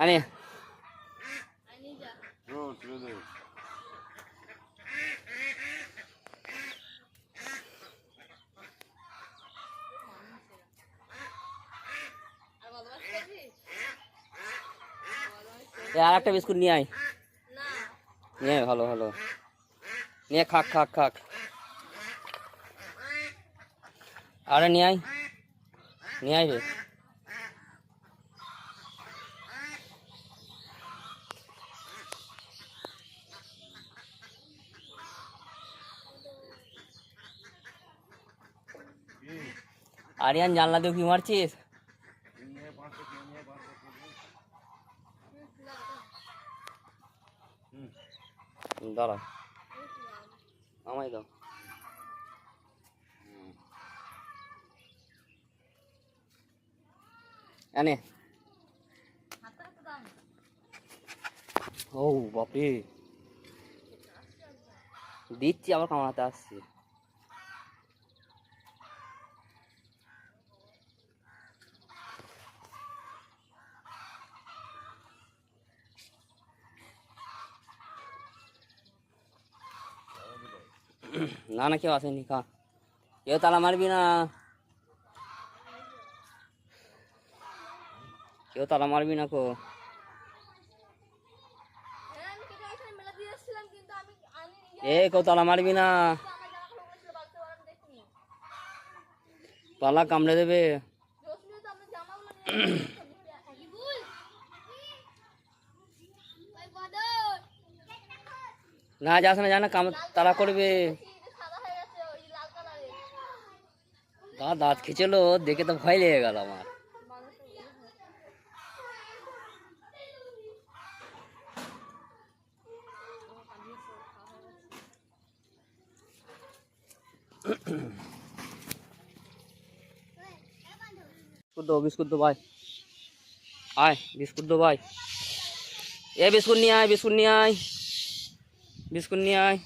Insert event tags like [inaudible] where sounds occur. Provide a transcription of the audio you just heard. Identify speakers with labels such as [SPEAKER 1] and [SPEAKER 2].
[SPEAKER 1] রোদে
[SPEAKER 2] আর একটা বিস্কুট নিয়ে আয়। নিয়ে ভালো ভালো। নিয়ে খাক খাক খাক। আরে, নিয়ে আয়। নিয়ে আয় রে। আরিয়ান, জানলা দিয়ে কি মারছিস? দাঁড়া। আমায় দাও। এনে ও, বাপরে। দিচ্ছি, আবার কামাতে আসছি। না না কেউ আসেনি খা। কেউ তালা মারবি না। কেউ তালা মারবি না কো। এ কেউ তালা মারবি না। তালা কামড়ে দেবে। [clears throat] না, যাস না জানা কাম তালা করবে। দা দাঁত খেয়েছিল দেখে তো ভয় লেগে গেল আমার। বিস্কুট দো বিস্কুট দো ভাই। আয়, বিস্কুট দো ভাই। এ বিস্কুট নিয়ে আয়, বিস্কুট নিয়ে আয়। বিস্কুট নিয়ে আয়।